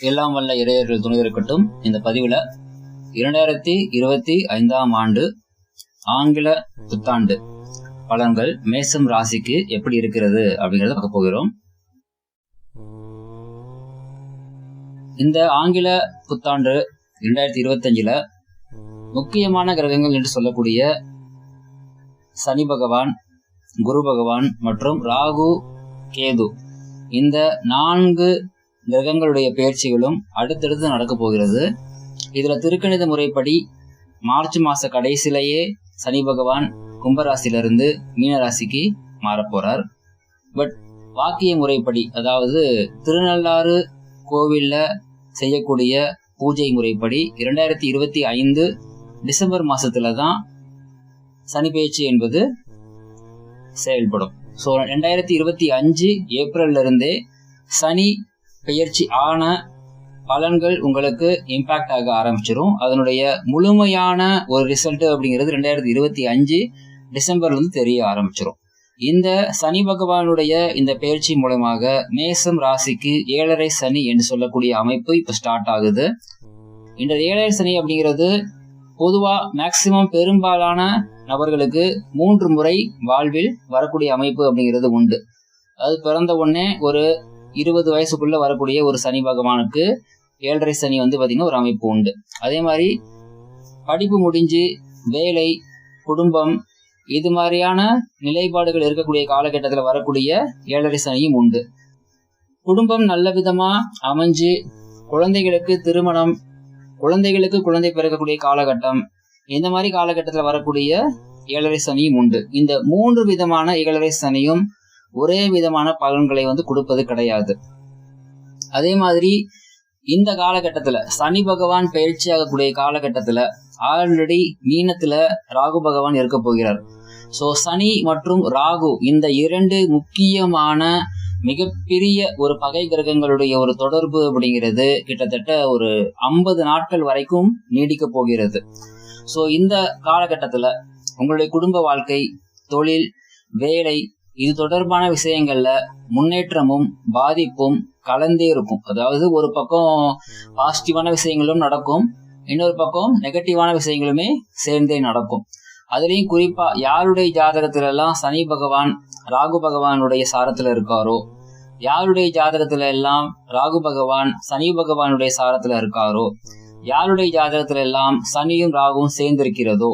எல்லாம் வல்ல இடையர்கள் துணை இருக்கட்டும் இந்த பதிவுல இரண்டாயிரத்தி இருபத்தி ஐந்தாம் ஆண்டு ஆங்கில புத்தாண்டு பலன்கள் மேசம் ராசிக்கு எப்படி இருக்கிறது அப்படிங்கறத பார்க்க போகிறோம். இந்த ஆங்கில புத்தாண்டு இரண்டாயிரத்தி இருபத்தஞ்சுல முக்கியமான கிரகங்கள் என்று சொல்லக்கூடிய சனி பகவான் குரு பகவான் மற்றும் ராகு கேது. இந்த நான்கு கிரகங்களுடைய பயிற்சிகளும் அடுத்தடுத்து நடக்க போகிறது. இதுல திருக்கணித முறைப்படி மார்ச் மாச கடைசிலேயே சனி பகவான் கும்பராசிலிருந்து மீனராசிக்கு மாறப்போறார் பட் வாக்கிய முறைப்படி அதாவது திருநள்ளாறு கோவிலில் செய்யக்கூடிய பூஜை முறைப்படி இரண்டாயிரத்தி இருபத்தி ஐந்து டிசம்பர் மாசத்துல தான் சனி பயிற்சி என்பது செயல்படும். ஸோ ரெண்டாயிரத்தி இருபத்தி அஞ்சு ஏப்ரல்ல இருந்தே சனி பயிற்சி ஆன பலன்கள் உங்களுக்கு இம்பாக்ட் ஆக ஆரம்பிச்சிடும் அதனுடைய முழுமையான ஒரு ரிசல்ட் அப்படிங்கிறது ரெண்டாயிரத்தி இருபத்தி அஞ்சு டிசம்பர்ல இருந்து தெரிய ஆரம்பிச்சிடும் இந்த சனி பகவானுடைய இந்த பயிற்சி மூலமாக மேசம் ராசிக்கு ஏழரை சனி என்று சொல்லக்கூடிய அமைப்பு இப்ப ஸ்டார்ட் ஆகுது. இந்த ஏழரை சனி அப்படிங்கிறது பொதுவா மேக்சிமம் பெரும்பாலான நபர்களுக்கு மூன்று முறை வாழ்வில் வரக்கூடிய அமைப்பு அப்படிங்கிறது உண்டு. அது பிறந்த உடனே ஒரு இருபது வயசுக்குள்ள வரக்கூடிய ஒரு சனி பகவானுக்கு ஏழரை சனி வந்து பாத்தீங்கன்னா ஒரு அமைப்பு உண்டு. அதே மாதிரி படிப்பு முடிஞ்சு வேலை குடும்பம் இது மாதிரியான நிலைப்பாடுகள் இருக்கக்கூடிய காலகட்டத்தில் வரக்கூடிய ஏழரை சனியும் உண்டு. குடும்பம் நல்ல விதமா அமைஞ்சு குழந்தைகளுக்கு திருமணம் குழந்தைகளுக்கு குழந்தை பிறக்கக்கூடிய காலகட்டம் இந்த மாதிரி காலகட்டத்தில் வரக்கூடிய ஏழரை சனியும் உண்டு. இந்த மூன்று விதமான ஏழரை சனியும் ஒரே விதமான பலன்களை வந்து கொடுப்பது கிடையாது. அதே மாதிரி இந்த காலகட்டத்துல சனி பகவான் பயிற்சி ஆகக்கூடிய காலகட்டத்துல ஆல்ரெடி மீனத்துல ராகு பகவான் இருக்க போகிறார். சோ சனி மற்றும் ராகு இந்த இரண்டு முக்கியமான மிகப்பெரிய ஒரு பகை கிரகங்களுடைய ஒரு தொடர்பு அப்படிங்கிறது கிட்டத்தட்ட ஒரு ஐம்பது நாட்கள் வரைக்கும் நீடிக்க போகிறது. சோ இந்த காலகட்டத்துல உங்களுடைய குடும்ப வாழ்க்கை தொழில் வேலை இது தொடர்பான விஷயங்கள்ல முன்னேற்றமும் பாதிப்பும் கலந்தே இருக்கும். அதாவது ஒரு பக்கம் பாசிட்டிவான விஷயங்களும் நடக்கும் இன்னொரு பக்கம் நெகட்டிவான விஷயங்களுமே சேர்ந்தே நடக்கும். அதுலயும் குறிப்பா யாருடைய ஜாதகத்துல எல்லாம் சனி பகவான் ராகு பகவானுடைய சாரத்துல இருக்காரோ யாருடைய ஜாதகத்துல எல்லாம் ராகு பகவான் சனி பகவானுடைய சாரத்துல இருக்காரோ யாருடைய ஜாதகத்துல எல்லாம் சனியும் ராகுவும் சேர்ந்திருக்கிறதோ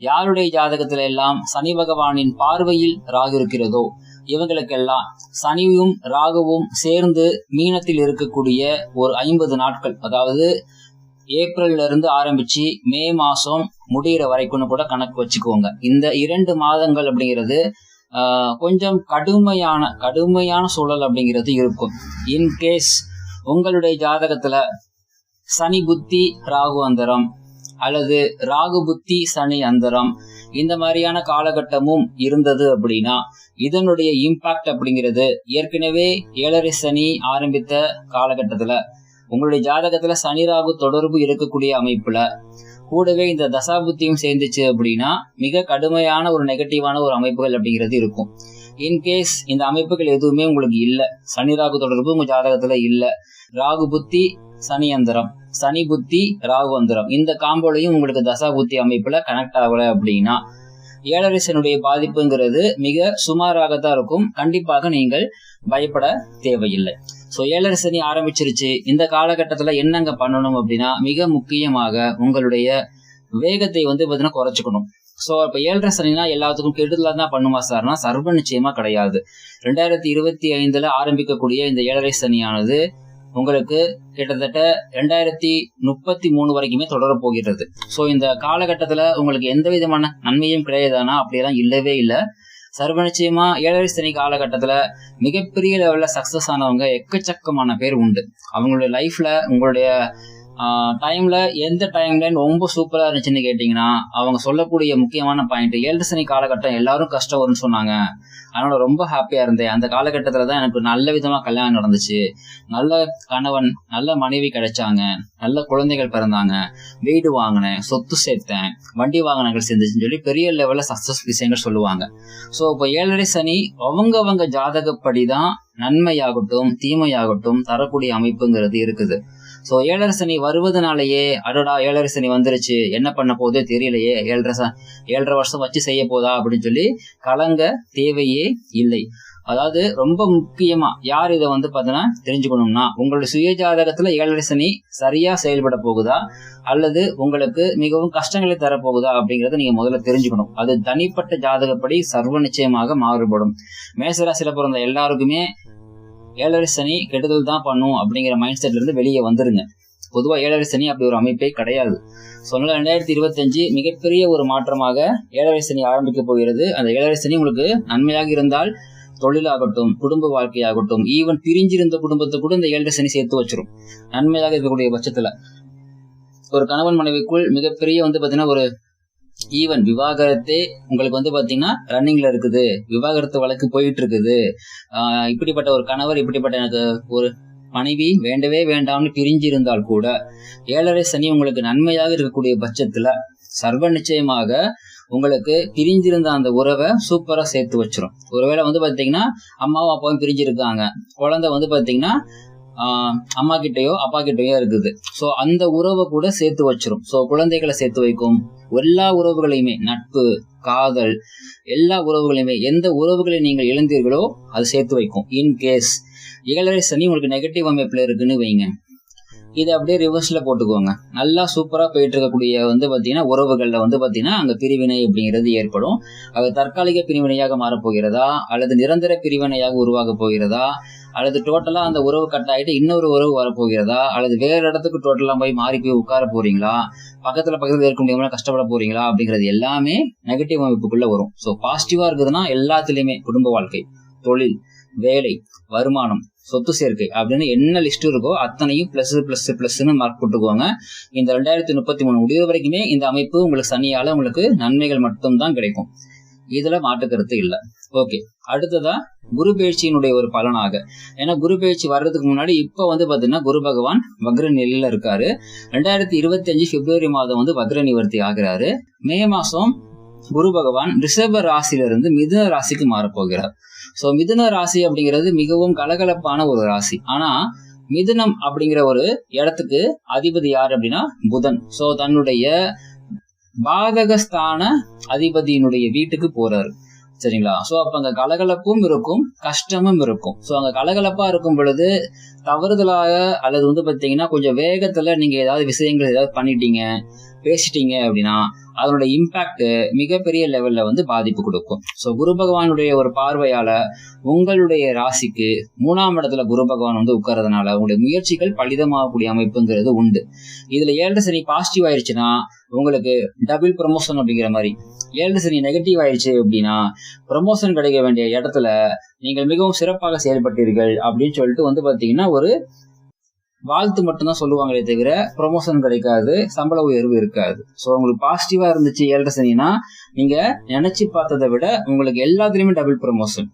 யாருடைய ஜாதகத்துல எல்லாம் சனி பகவானின் பார்வையில் ராகு இருக்கிறதோ இவங்களுக்கெல்லாம் சனியும் ராகுவும் சேர்ந்து மீனத்தில் இருக்கக்கூடிய ஒரு ஐம்பது நாட்கள் அதாவது ஏப்ரல்ல இருந்து ஆரம்பிச்சு மே மாசம் முடிகிற வரைக்கும் கூட கணக்கு வச்சுக்கோங்க. இந்த இரண்டு மாதங்கள் அப்படிங்கிறது கொஞ்சம் கடுமையான கடுமையான சூழல் அப்படிங்கிறது இருக்கும். இன்கேஸ் உங்களுடைய ஜாதகத்துல சனி புத்தி ராகு அந்தரம் அல்லது ராகு புத்தி சனி அந்தரம் இந்த மாதிரியான காலகட்டமும் இருந்தது அப்படின்னா இதனுடைய இம்பாக்ட் அப்படிங்கிறது ஏற்கனவே ஏழரை சனி ஆரம்பித்த காலகட்டத்துல உங்களுடைய ஜாதகத்துல சனி ராகு தொடர்பு இருக்கக்கூடிய அமைப்புல கூடவே இந்த தசாபுத்தியும் சேர்ந்துச்சு அப்படின்னா மிக கடுமையான ஒரு நெகட்டிவான ஒரு அமைப்புகள் அப்படிங்கிறது இருக்கும். இன்கேஸ் இந்த அமைப்புகள் எதுவுமே உங்களுக்கு இல்லை சனி ராகு தொடர்பு உங்க ஜாதகத்துல இல்ல ராகு புத்தி சனி அந்தரம் சனி புத்தி ராகு அந்தரம். இந்த காம்போலையும் உங்களுக்கு தசா புத்தி அமைப்புல கனெக்ட் ஆகல அப்படின்னா ஏழரசனுடைய பாதிப்புங்கிறது மிக சுமாராகத்தான் இருக்கும். கண்டிப்பாக நீங்கள் பயப்பட தேவையில்லை. ஸோ ஏழரசனி ஆரம்பிச்சிருச்சு. இந்த காலகட்டத்தில் என்னங்க பண்ணணும் அப்படின்னா மிக முக்கியமாக உங்களுடைய வேகத்தை வந்து பார்த்தீங்கன்னா குறைச்சிக்கணும். ஸோ இப்போ ஏழரை சனினா எல்லாத்துக்கும் கெடுதலாக தான் பண்ணுமா சார்னா சர்வ நிச்சயமா கிடையாது. ரெண்டாயிரத்தி இருபத்தி ஐந்துல ஆரம்பிக்கக்கூடிய இந்த ஏழரை சனியானது உங்களுக்கு கிட்டத்தட்ட ரெண்டாயிரத்தி முப்பத்தி மூணு வரைக்குமே தொடர போகிறது. ஸோ இந்த காலகட்டத்தில் உங்களுக்கு எந்த விதமான நன்மையும் கிடையாதானா? அப்படியெல்லாம் இல்லவே இல்லை. சர்வ நிச்சயமா ஏழரை சனி காலகட்டத்துல மிகப்பெரிய லெவலில் சக்ஸஸ் ஆனவங்க எக்கச்சக்கமான பேர் உண்டு. அவங்களுடைய லைஃப்ல உங்களுடைய டைம்ல எந்த டைம்ல ரொம்ப சூப்பரா இருந்துச்சுன்னு கேட்டீங்கன்னா அவங்க சொல்லக்கூடிய முக்கியமான பாயிண்ட் ஏழு சனி காலகட்டம் எல்லாரும் கஷ்டம் வரும்னு சொன்னாங்க. அதனால ரொம்ப ஹாப்பியா இருந்தேன். அந்த காலகட்டத்துல தான் எனக்கு நல்ல விதமா கல்யாணம் நடந்துச்சு. நல்ல கணவன் நல்ல மனைவி கிடைச்சாங்க. நல்ல குழந்தைகள் பிறந்தாங்க. வீடு வாங்கினேன் சொத்து சேர்த்தேன் வண்டி வாகனங்கள் சேர்ந்துச்சுன்னு சொல்லி பெரிய லெவல்ல சக்சஸ் விஷயங்கள் சொல்லுவாங்க. ஸோ இப்போ ஏழரை சனி அவங்கவங்க ஜாதகப்படி தான் நன்மையாகட்டும் தீமையாகட்டும் தரக்கூடிய அமைப்புங்கிறது இருக்குது. ஸோ ஏழரை சனி வருவதனாலேயே அடடா ஏழரை சனி வந்துருச்சு. என்ன பண்ண போதோ தெரியலையே. ஏழரை ச- ஏழரை வருஷம் வச்சு செய்ய போதா அப்படின்னு சொல்லி கலங்க தேவையே இல்லை. அதாவது ரொம்ப முக்கியமா யார் இதை வந்து பார்த்தீங்கன்னா தெரிஞ்சுக்கணும்னா உங்களுடைய சுய ஜாதகத்துல ஏழரை சனி சரியா செயல்பட போகுதா? அல்லது உங்களுக்கு மிகவும் கஷ்டங்களை தரப்போகுதா? அப்படிங்கறத நீங்க முதல்ல தெரிஞ்சுக்கணும். அது தனிப்பட்ட ஜாதகப்படி சர்வ நிச்சயமாக மாறுபடும். மேசராசியில பிறந்த எல்லாருக்குமே ஏழரை சனி கெடுதல் தான் பண்ணும் அப்படிங்கிற மைண்ட் செட்ல இருந்து வெளியே வந்துருங்க. பொதுவாக ஏழரை சனி அப்படி ஒரு அமைப்பே கிடையாது. சொன்ன ரெண்டாயிரத்தி இருபத்தஞ்சு மிகப்பெரிய ஒரு மாற்றமாக ஏழரை சனி ஆரம்பிக்க போகிறது. அந்த ஏழரை சனி உங்களுக்கு நன்மையாக இருந்தால் தொழிலாகட்டும் குடும்ப வாழ்க்கையாகட்டும் ஈவன் பிரிஞ்சிருந்த குடும்பத்தை கூட இந்த ஏழரை சனி சேர்த்து வச்சிரும். நன்மையாக இருக்கக்கூடிய பட்சத்தில். ஒரு கணவன் மனைவிக்குள் மிகப்பெரிய வந்து பார்த்தீங்கன்னா ஒரு ஈவன் விவாகரத்தே உங்களுக்கு வந்து பாத்தீங்கன்னா ரன்னிங்ல இருக்குது. விவாகரத்து வழக்கு போயிட்டு இருக்குது இப்படிப்பட்ட ஒரு கணவர் இப்படிப்பட்ட எனக்கு ஒரு மனைவி வேண்டவே வேண்டாம்னு பிரிஞ்சு இருந்தால் கூட ஏழரை சனி உங்களுக்கு நன்மையாக இருக்கக்கூடிய பட்சத்துல சர்வ நிச்சயமாக உங்களுக்கு பிரிஞ்சிருந்த அந்த உறவை சூப்பரா சேர்த்து வச்சிரும். ஒருவேளை வந்து பாத்தீங்கன்னா அம்மாவும் அப்பாவும் பிரிஞ்சிருக்காங்க. குழந்தை வந்து பாத்தீங்கன்னா அம்மா கிட்டயோ அப்பா கிட்டயோ இருக்குது. சோ அந்த உறவை கூட சேர்த்து வச்சிரும். சோ குழந்தைகளை சேர்த்து வைக்கும். எல்லா உறவுகளையுமே நட்பு காதல் எல்லா உறவுகளையுமே எந்த உறவுகளை நீங்கள் இழந்தீர்களோ அது சேர்த்து வைக்கும். இன் கேஸ் ஏழரை சனி உங்களுக்கு நெகட்டிவ் அமைப்புல இருக்குன்னு வைங்க. இதை அப்படியே ரிவர்ஸ்ல போட்டுக்கோங்க. நல்லா சூப்பரா போயிட்டு இருக்கக்கூடிய வந்து பாத்தீங்கன்னா உறவுகள்ல வந்து பாத்தீங்கன்னா அங்க பிரிவினை அப்படிங்கிறது ஏற்படும். அது தற்காலிக பிரிவினையாக மாறப்போகிறதா? அல்லது நிரந்தர பிரிவினையாக உருவாக போகிறதா? அல்லது டோட்டலா அந்த உறவு கட் ஆகிட்டு இன்னொரு உறவு வரப்போகிறதா? அல்லது வேற இடத்துக்கு டோட்டலா போய் மாறி போய் உட்கார போறீங்களா? பக்கத்துல பக்கத்துல இருக்க முடியாம கஷ்டப்பட போறீங்களா? அப்படிங்கிறது எல்லாமே நெகட்டிவ் அமைப்புக்குள்ள வரும். ஸோ பாசிட்டிவா இருக்குதுன்னா எல்லாத்துலயுமே குடும்ப வாழ்க்கை தொழில் வேலை வருமானம் சொத்து சேர்க்கை அப்படின்னு என்ன லிஸ்ட் இருக்கோ அத்தனையும் பிளஸ் பிளஸ் பிளஸ்ன்னு மார்க் போட்டுக்கோங்க இந்த ரெண்டாயிரத்தி முப்பத்தி மூணு முடிவு வரைக்குமே இந்த அமைப்பு உங்களுக்கு சனியால உங்களுக்கு நன்மைகள் மட்டும்தான் கிடைக்கும். இதுல மாற்றுக்கருத்து இல்லை. ஓகே அடுத்ததா குரு பயிற்சியினுடைய ஒரு பலனாக. ஏன்னா குரு பயிற்சி வர்றதுக்கு முன்னாடி இப்ப வந்து பாத்தீங்கன்னா குரு பகவான் வக்ர நிலையில இருக்காரு. ரெண்டாயிரத்தி இருபத்தி அஞ்சு பிப்ரவரி மாதம் வந்து வக்ர நிவர்த்தி ஆகிறாரு. மே மாசம் குரு பகவான் ரிஷப ராசியிலிருந்து மிதுன ராசிக்கு மாறப்போகிறார். சோ மிதுன ராசி அப்படிங்கிறது மிகவும் கலகலப்பான ஒரு ராசி. ஆனா மிதுனம் அப்படிங்கிற ஒரு இடத்துக்கு அதிபதி யார் அப்படின்னா புதன். சோ தன்னுடைய பாதகஸ்தான அதிபதியினுடைய வீட்டுக்கு போறாரு. சரிங்களா? சோ அப்ப அங்க கலகலப்பும் இருக்கும் கஷ்டமும் இருக்கும். சோ அங்க கலகலப்பா இருக்கும் பொழுது தவறுதலாக அல்லது வந்து பாத்தீங்கன்னா கொஞ்சம் வேகத்துல நீங்க ஏதாவது விஷயங்கள் ஏதாவது பண்ணிட்டீங்க. பேசிட்டீங்க அப்படின்னா அதனுடைய இம்பாக்ட் மிகப்பெரிய லெவல்ல வந்து பாதிப்பு கொடுக்கும். ஸோ குரு பகவானுடைய ஒரு பார்வையால உங்களுடைய ராசிக்கு மூணாம் இடத்துல குரு பகவான் வந்து உட்கார்றதுனால உங்களுடைய முயற்சிகள் பலிதமாகக்கூடிய அமைப்புங்கிறது உண்டு. இதுல ஏழு சனி பாசிட்டிவ் ஆயிடுச்சுன்னா உங்களுக்கு டபுள் ப்ரமோஷன் அப்படிங்கிற மாதிரி. ஏழு சனி நெகட்டிவ் ஆயிடுச்சு அப்படின்னா ப்ரமோஷன் கிடைக்க வேண்டிய இடத்துல நீங்கள் மிகவும் சிறப்பாக செயல்பட்டீர்கள் அப்படின்னு சொல்லிட்டு வந்து பாத்தீங்கன்னா ஒரு வாழ்த்து மட்டும்தான் சொல்லுவாங்களே தவிர ப்ரொமோஷன் கிடைக்காது சம்பள உயர்வு இருக்காது. ஸோ உங்களுக்கு பாசிட்டிவா இருந்துச்சு ஏழரை சனினா நீங்க நினைச்சு பார்த்ததை விட உங்களுக்கு எல்லாத்துலயுமே டபுள் ப்ரொமோஷன்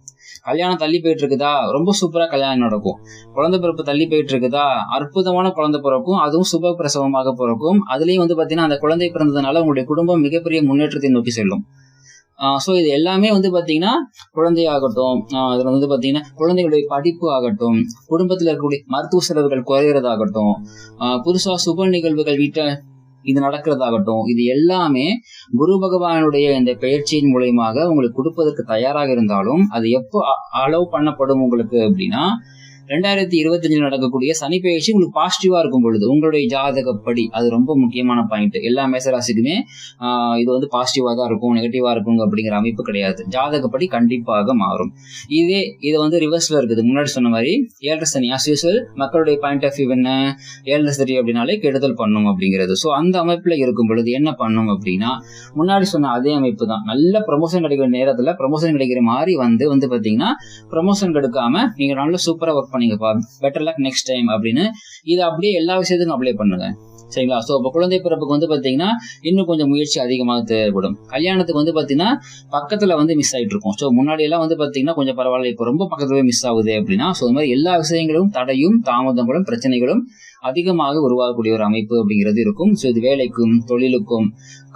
கல்யாணம் தள்ளி போயிட்டு இருக்குதா ரொம்ப சூப்பரா கல்யாணம் நடக்கும். குழந்தை பிறப்பு தள்ளி போயிட்டு இருக்குதா அற்புதமான குழந்தை பிறக்கும். அதுவும் சுப பிரசவமாக பிறக்கும். அதுலயும் வந்து பாத்தீங்கன்னா அந்த குழந்தை பிறந்ததுனால உங்களுடைய குடும்பம் மிகப்பெரிய முன்னேற்றத்தை நோக்கி செல்லும். ஸோ இது எல்லாமே வந்து பார்த்தீங்கன்னா குழந்தையாகட்டும் ஆஹ் வந்து பார்த்தீங்கன்னா குழந்தைகளுடைய படிப்பு ஆகட்டும் குடும்பத்தில் இருக்கக்கூடிய மருத்துவ செலவுகள் குறையிறதாகட்டும் ஆஹ் புதுசா சுப நிகழ்வுகள் வீட்டை இது நடக்கிறதாகட்டும் இது எல்லாமே குரு பகவானுடைய இந்த பயிற்சியின் மூலியமாக உங்களுக்கு கொடுப்பதற்கு தயாராக இருந்தாலும் அது எப்போ அலோவ் பண்ணப்படும் உங்களுக்கு அப்படின்னா ரெண்டாயிரத்தி இருபத்தஞ்சில் நடக்கக்கூடிய சனி பயிற்சி உங்களுக்கு பாசிட்டிவா இருக்கும் பொழுது உங்களுடைய ஜாதகப்படி அது ரொம்ப முக்கியமான பாயிண்ட் எல்லா மேசராசிக்குமே இது வந்து பாசிட்டிவா தான் இருக்கும் நெகட்டிவா இருக்கும் அப்படிங்கிற அமைப்பு கிடையாது. ஜாதகப்படி கண்டிப்பாக மாறும். இதே இது வந்து ரிவர்ஸ்ல இருக்குது. முன்னாடி சொன்ன மாதிரி ஏழரை சனி as மக்களுடைய பாயிண்ட் ஆஃப் வியூ என்ன ஏழரை சனி அப்படின்னாலே கெடுதல் பண்ணும் அப்படிங்கிறது. ஸோ அந்த அமைப்புல இருக்கும் பொழுது என்ன பண்ணும் அப்படின்னா முன்னாடி சொன்ன அதே அமைப்பு தான். நல்ல ப்ரமோஷன் கிடைக்கிற நேரத்துல ப்ரமோஷன் கிடைக்கிற மாதிரி வந்து வந்து பாத்தீங்கன்னா ப்ரமோஷன் கெடுக்காம நீங்க நல்ல சூப்பரா ஒர்க் பண்ணீங்கப்பா பெட்டர் லக் நெக்ஸ்ட் டைம் அப்படின்னு இது அப்படியே எல்லா விஷயத்துக்கும் அப்ளை பண்ணுங்க. சரிங்களா? ஸோ இப்போ குழந்தை பிறப்புக்கு வந்து பார்த்தீங்கன்னா இன்னும் கொஞ்சம் முயற்சி அதிகமாக தேவைப்படும். கல்யாணத்துக்கு வந்து பார்த்தீங்கன்னா பக்கத்தில் வந்து மிஸ் ஆகிட்டு இருக்கும் ஸோ முன்னாடி எல்லாம் வந்து பார்த்தீங்கன்னா கொஞ்சம் பரவாயில்ல. இப்போ ரொம்ப பக்கத்துல மிஸ் ஆகுது அப்படின்னா ஸோ இந்த மாதிரி எல்லா விஷயங்களும் தடையும் தாமதங்களும் பிரச்சனைகளும் அதிகமாக உருவாகக்கூடிய ஒரு அமைப்பு அப்படிங்கிறது இருக்கும். ஸோ இது வேலைக்கும் தொழிலுக்கும்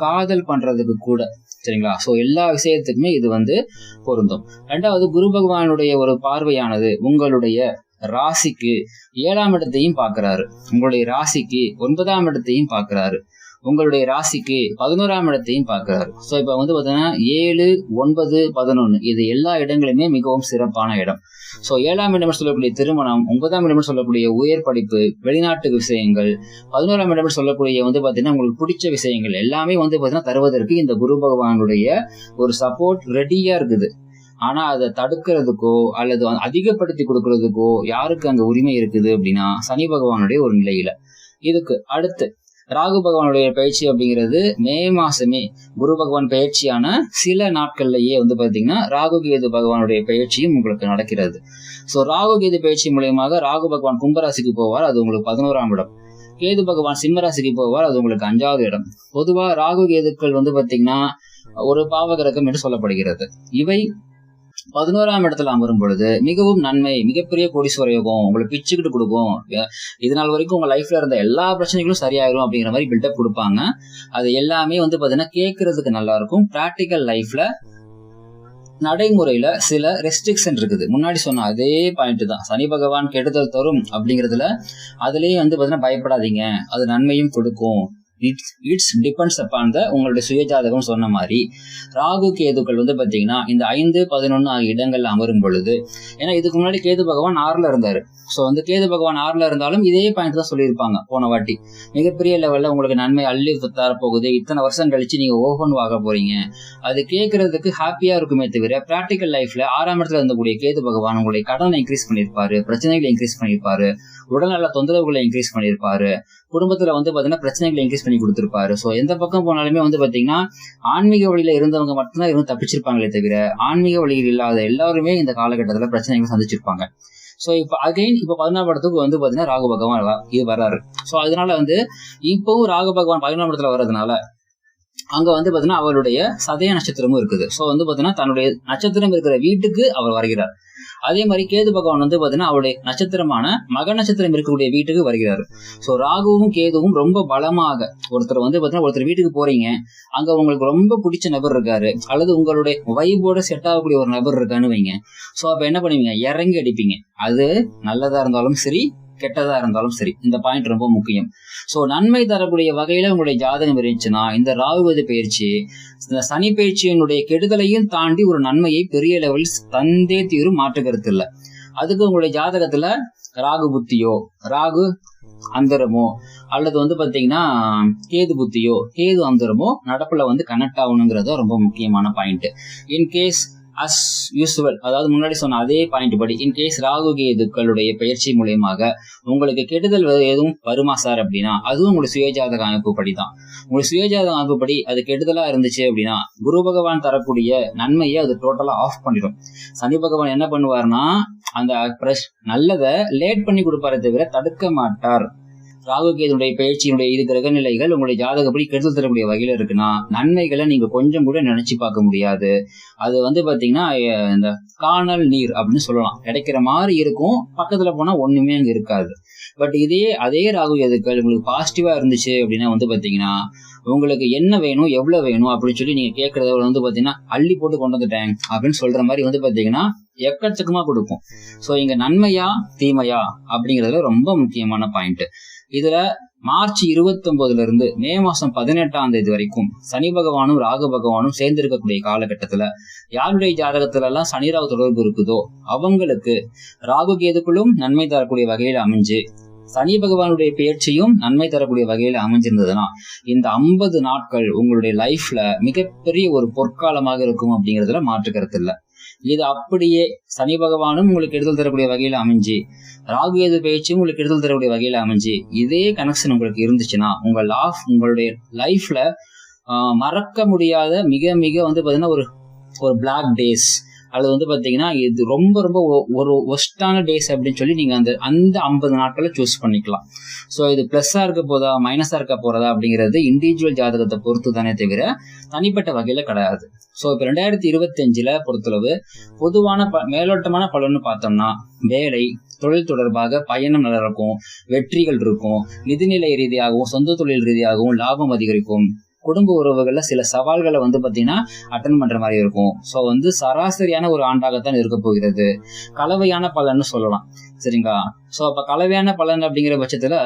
காதல் பண்றதுக்கு கூட சரிங்களா? ஸோ எல்லா விஷயத்துக்குமே இது வந்து பொருந்தும். ரெண்டாவது குரு பகவானுடைய ஒரு பார்வையானது உங்களுடைய ராசிக்கு ஏழாம் இடத்தையும் பார்க்கிறாரு. உங்களுடைய ராசிக்கு ஒன்பதாம் இடத்தையும் பார்க்கிறாரு. உங்களுடைய ராசிக்கு பதினோராம் இடத்தையும் பார்க்கறாரு. ஸோ இப்போ வந்து பார்த்தீங்கன்னா ஏழு ஒன்பது பதினொன்று இது எல்லா இடங்களுமே மிகவும் சிறப்பான இடம். ஸோ ஏழாம் இடம் சொல்லக்கூடிய திருமணம் ஒன்பதாம் இடம் சொல்லக்கூடிய உயர் படிப்பு வெளிநாட்டு விஷயங்கள் பதினோராம் இடம் சொல்லக்கூடிய வந்து பார்த்தீங்கன்னா உங்களுக்கு பிடிச்ச விஷயங்கள் எல்லாமே வந்து பார்த்தீங்கன்னா தருவதற்கு இந்த குரு பகவானுடைய ஒரு சப்போர்ட் ரெடியா இருக்குது. ஆனா அதை தடுக்கிறதுக்கோ அல்லது அதிகப்படுத்தி கொடுக்கறதுக்கோ யாருக்கு அங்க உரிமை இருக்குது அப்படின்னா சனி பகவானுடைய ஒரு நிலையில. இதுக்கு அடுத்து ராகு பகவானுடைய பயிற்சி அப்படிங்கிறது மே மாசமே குரு பகவான் பயிற்சியான சில நாட்கள்லயே வந்து பாத்தீங்கன்னா ராகு கேது பகவானுடைய பயிற்சியும் உங்களுக்கு நடக்கிறது. ஸோ ராகு கேது பயிற்சி மூலியமாக ராகு பகவான் கும்பராசிக்கு போவார் அது உங்களுக்கு பதினோராம் இடம். கேது பகவான் சிம்மராசிக்கு போவார் அது உங்களுக்கு அஞ்சாவது இடம். பொதுவா ராகு கேதுக்கள் வந்து பாத்தீங்கன்னா ஒரு பாவகிரகம் என்று சொல்லப்படுகிறது. இவை பதினோராம் இடத்துல அமரும் பொழுது மிகவும் நன்மை மிகப்பெரிய கோடீஸ்வர யோகம் உங்களை பிச்சுக்கிட்டு கொடுக்கும். இது நாள் வரைக்கும் உங்க லைஃப்ல இருந்த எல்லா பிரச்சனைகளும் சரியாயிரும் அப்படிங்கிற மாதிரி பில்டப் கொடுப்பாங்க. அது எல்லாமே வந்து பாத்தீங்கன்னா கேட்கறதுக்கு நல்லா இருக்கும் ப்ராக்டிக்கல் லைஃப்ல நடைமுறையில சில ரெஸ்ட்ரிக்ஷன் இருக்குது. முன்னாடி சொன்ன அதே பாயிண்ட் தான். சனி பகவான் கெடுதல் தரும் அப்படிங்கிறதுல அதுலயே வந்து பாத்தீங்கன்னா பயப்படாதீங்க. அது நன்மையும் கொடுக்கும். It's it's depends upon the உங்களுடைய சுயஜாதகம் சொன்ன மாதிரி. ராகு கேதுக்கள் வந்து பார்த்தீங்கன்னா இந்த ஐந்து பதினொன்று ஆகிய இடங்கள்ல அமரும் பொழுது ஏன்னா இதுக்கு முன்னாடி கேது பகவான் ஆறுல இருந்தாரு. ஸோ வந்து கேது பகவான் ஆறுல இருந்தாலும் இதே பாயிண்ட் தான் சொல்லியிருப்பாங்க போன வாட்டி. மிகப்பெரிய லெவலில் உங்களுக்கு நன்மை அள்ளி தர போகுது. இத்தனை வருஷம் கழிச்சு நீங்க ஓபன் ஆக போறீங்க. அது கேட்கறதுக்கு ஹாப்பியா இருக்குமே தவிர பிராக்டிக்கல் லைஃப்ல ஆறாம் இடத்துல இருந்தக்கூடிய கேது பகவான் உங்களுடைய கடனை இன்க்ரீஸ் பண்ணியிருப்பாரு பிரச்சனைகளை இன்க்ரீஸ் பண்ணியிருப்பாரு உடல்நல தொந்தரவுகளை இன்க்ரீஸ் பண்ணியிருப்பாரு குடும்பத்துல வந்து பாத்தீங்கன்னா பிரச்சனைகளை இன்க்ரீஸ் பண்ணி கொடுத்திருப்பாரு. ஸோ எந்த பக்கம் போனாலுமே வந்து பாத்தீங்கன்னா ஆன்மீக வழியில இருந்தவங்க மட்டும்தான் இருந்து தப்பிச்சிருப்பாங்களே தவிர ஆன்மீக வழியில் இல்லாத எல்லாருமே இந்த காலகட்டத்துல பிரச்சனைகளை சந்திச்சிருப்பாங்க. ஸோ இப்போ அகைன் இப்போ பதினாம் படத்துக்கு வந்து பாத்தீங்கன்னா ராகு பகவான் இது வர்றாரு. ஸோ அதனால வந்து இப்பவும் ராகு பகவான் பதினாம் படத்துல வர்றதுனால அங்க வந்து பாத்தீங்கன்னா அவருடைய சதய நட்சத்திரமும் இருக்குது. ஸோ வந்து பாத்தீங்கன்னா தன்னுடைய நட்சத்திரம் இருக்கிற வீட்டுக்கு அவர் வருகிறார். அதே மாதிரி கேது பகவான் வந்து பாத்தீங்கன்னா அவருடைய நட்சத்திரமான மக நட்சத்திரம் இருக்கக்கூடிய வீட்டுக்கு வருகிறாரு. ஸோ ராகுவும் கேதுவும் ரொம்ப பலமாக ஒருத்தர் வந்து பாத்தீங்கன்னா ஒருத்தர் வீட்டுக்கு போறீங்க. அங்க உங்களுக்கு ரொம்ப பிடிச்ச நபர் இருக்காரு. அல்லது உங்களுடைய வைபோட செட் ஆகக்கூடிய ஒரு நபர் இருக்கான்னு வைங்க. ஸோ அப்ப என்ன பண்ணுவீங்க? இறங்கி அடிப்பீங்க. அது நல்லதா இருந்தாலும் சரி கெட்டதா இருந்தாலும் சரி இந்த பாயிண்ட் ரொம்ப முக்கியம். ஸோ நன்மை தரக்கூடிய வகையில உங்களுடைய ஜாதகம் இருந்துச்சுன்னா இந்த ராகுவது பயிற்சி இந்த சனி பயிற்சியினுடைய கெடுதலையும் தாண்டி ஒரு நன்மையை பெரிய லெவலில் தந்தே தீரும் மாற்று கருத்து இல்லை. அதுக்கு உங்களுடைய ஜாதகத்துல ராகு புத்தியோ ராகு அந்தரமோ அல்லது வந்து பாத்தீங்கன்னா கேது புத்தியோ கேது அந்தரமோ நடப்புல வந்து கனெக்ட் ஆகணுங்கிறத ரொம்ப முக்கியமான பாயிண்ட் இன்கேஸ் அஸ் யூஸ்வல் அதாவது முன்னாடி சொன்ன அதே பாயிண்ட் படி இன்கேஸ் ராகு கேதுக்களுடைய பயிற்சி மூலியமாக உங்களுக்கு கெடுதல் எதுவும் வருமா சார் அப்படின்னா அதுவும் உங்களுடைய சுயஜாதக அமைப்பு படி தான் உங்களுடைய சுயஜாதக அமைப்பு படி அது கெடுதலா இருந்துச்சு அப்படின்னா குரு பகவான் தரக்கூடிய நன்மையை அது டோட்டலா ஆஃப் பண்ணிடும். சனி பகவான் என்ன பண்ணுவார்னா அந்த நல்லதை லேட் பண்ணி கொடுப்பாரே தவிர தடுக்க மாட்டார். ராகு கேதுடைய பயிற்சியினுடைய இது கிரக நிலைகள் உங்களுடைய ஜாதகப்படி கெடுதல் தரக்கூடிய வகையில இருக்குன்னா நன்மைகளை நீங்க கொஞ்சம் கூட நினைச்சு பார்க்க முடியாது. அது வந்து பாத்தீங்கன்னா இந்த காணல் நீர் அப்படின்னு சொல்லலாம். கிடைக்கிற மாதிரி இருக்கும் பக்கத்துல போனா ஒண்ணுமே அங்க இருக்காது. பட் இதே அதே ராகு கேதுக்கள் உங்களுக்கு பாசிட்டிவா இருந்துச்சு அப்படின்னா வந்து பாத்தீங்கன்னா உங்களுக்கு என்ன வேணும் எவ்வளவு வேணும் அப்படின்னு சொல்லி நீங்க கேட்கறத வந்து பாத்தீங்கன்னா அள்ளி போட்டு கொண்டு வந்துட்டேன் அப்படின்னு சொல்ற மாதிரி வந்து பாத்தீங்கன்னா எக்கச்சக்கமா கொடுக்கும். ஸோ இங்க நன்மையா தீமையா அப்படிங்கறதுல ரொம்ப முக்கியமான பாயிண்ட் இதுல மார்ச் இருபத்தொன்பதுல இருந்து மே மாசம் பதினெட்டாம் தேதி வரைக்கும் சனி பகவானும் ராகு பகவானும் சேர்ந்து இருக்கக்கூடிய காலகட்டத்துல யாருடைய ஜாதகத்துல எல்லாம் சனி ராகு தொடர்பு இருக்குதோ அவங்களுக்கு ராகு கேதுக்குள்ளும் நன்மை தரக்கூடிய வகையில அமைஞ்சு சனி பகவானுடைய பேச்சையும் நன்மை தரக்கூடிய வகையில அமைஞ்சிருந்ததுன்னா இந்த ஐம்பது நாட்கள் உங்களுடைய லைஃப்ல மிகப்பெரிய ஒரு பொற்காலமாக இருக்கும் அப்படிங்கறதுல மாற்று இல்லை. இது அப்படியே சனி பகவானும் உங்களுக்கு எடுத்தல் தரக்கூடிய வகையில அமைஞ்சு ராகு எது பயிற்சியும் உங்களுக்கு எடுத்தல் தரக்கூடிய வகையில அமைஞ்சு இதே கனெக்ஷன் உங்களுக்கு இருந்துச்சுன்னா உங்க லாஃப் உங்களுடைய லைஃப்ல மறக்க முடியாத மிக மிக வந்து பாத்தீங்கன்னா ஒரு ஒரு பிளாக் டேஸ் அது வந்து பாத்தீங்கன்னா இது ரொம்ப ரொம்ப ஒரு ஒஸ்டான டேஸ் அப்படின்னு சொல்லி நீங்க அந்த அந்த ஐம்பது நாட்களை சூஸ் பண்ணிக்கலாம். ஸோ இது பிளஸ்ஸா இருக்க போதா மைனஸா இருக்க போறதா அப்படிங்கிறது இண்டிவிஜுவல் ஜாதகத்தை பொறுத்து தானே தவிர தனிப்பட்ட வகையில கிடையாது. ஸோ இப்போ ரெண்டாயிரத்தி இருபத்தி அஞ்சுல பொறுத்தளவு பொதுவான ப மேலோட்டமான பலன்னு பார்த்தோம்னா வேலை தொழில் தொடர்பாக பயணம் நடக்கும் வெற்றிகள் இருக்கும் நிதிநிலை ரீதியாகவும் சொந்த தொழில் ரீதியாகவும் லாபம் அதிகரிக்கும் குடும்ப உறவுகள்ல சில சவால்களை வந்து பாத்தீங்கன்னா அட்டன் பண்ற மாதிரி இருக்கும். ஸோ வந்து சராசரியான ஒரு ஆண்டாகத்தான் இருக்க போகிறது. கலவையான பலன்னு சொல்லலாம். சரிங்களா? ஸோ அப்போ கலவையான பலன் அப்படிங்கிற பட்சத்தில்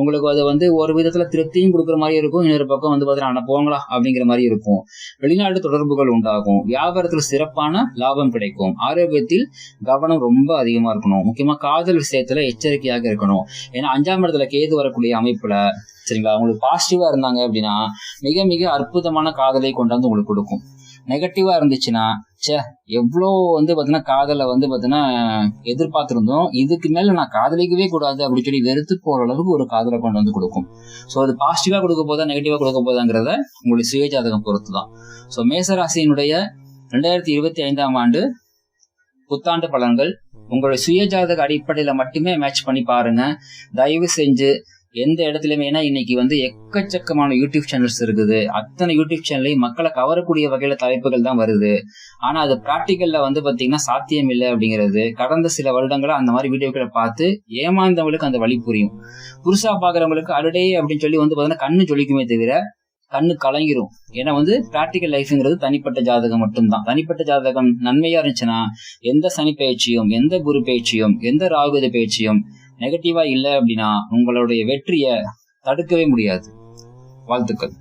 உங்களுக்கு அது வந்து ஒரு விதத்தில் திருப்தியும் கொடுக்குற மாதிரி இருக்கும். இன்னொரு பக்கம் வந்து பார்த்தீங்கன்னா போங்களா அப்படிங்கிற மாதிரி இருக்கும். வெளிநாட்டு தொடர்புகள் உண்டாகும். வியாபாரத்தில் சிறப்பான லாபம் கிடைக்கும். ஆரோக்கியத்தில் கவனம் ரொம்ப அதிகமாக இருக்கணும். முக்கியமாக காதல் விஷயத்தில் எச்சரிக்கையாக இருக்கணும். ஏன்னா அஞ்சாம் இடத்துல கேது வரக்கூடிய அமைப்பில் சரிங்களா? உங்களுக்கு பாசிட்டிவாக இருந்தாங்க அப்படின்னா மிக மிக அற்புதமான காதலை கொண்டாந்து உங்களுக்கு கொடுக்கும். நெகட்டிவா இருந்துச்சுன்னா சே எவ்வளோ வந்து பாத்தீங்கன்னா காதலை வந்து பாத்தீங்கன்னா எதிர்பார்த்திருந்தோம். இதுக்கு மேல நான் காதலிக்கவே கூடாது அப்படின்னு சொல்லி வெறுத்து போற அளவுக்கு ஒரு காதலை கொண்டு வந்து கொடுக்கும். ஸோ அது பாசிட்டிவா கொடுக்க போதா நெகட்டிவா கொடுக்க போதாங்கிறத உங்களுடைய சுயஜாதகம் பொறுத்து தான் ஸோ மேசராசியினுடைய ரெண்டாயிரத்தி இருபத்தி ஐந்தாம் ஆண்டு புத்தாண்டு பலன்கள். உங்களுடைய சுயஜாதக அடிப்படையில மட்டுமே மேட்ச் பண்ணி பாருங்க. தயவு செஞ்சு எந்த இடத்துலயுமே ஏன்னா இன்னைக்கு வந்து எக்கச்சக்கமான யூடியூப் சேனல்ஸ் இருக்குது. அத்தனை யூடியூப் சேனல்லையும் மக்களை கவரக்கூடிய வகையில தலைப்புகள் தான் வருது. ஆனா அது பிராக்டிக்கல்ல வந்து பாத்தீங்கன்னா சாத்தியம் இல்லை அப்படிங்கிறது. கடந்த சில வருடங்களா அந்த மாதிரி வீடியோக்களை பார்த்து ஏமாந்தவங்களுக்கு அந்த வழி புரியும். புதுசா பாக்குறவங்களுக்கு அடடே அப்படின்னு சொல்லி வந்து பாத்தீங்கன்னா கண்ணு ஜொலிக்குமே தவிர கண்ணு கலங்கிரும். ஏன்னா வந்து பிராக்டிக்கல் லைஃப்ங்கிறது தனிப்பட்ட ஜாதகம் மட்டும்தான். தனிப்பட்ட ஜாதகம் நன்மையா இருந்துச்சுன்னா எந்த சனி பயிற்சியும் எந்த குரு பயிற்சியும் எந்த ராகுத பயிற்சியும் நெகட்டிவா இல்லை அப்படின்னா உங்களுடைய வெற்றியை தடுக்கவே முடியாது. வாழ்த்துக்கள்.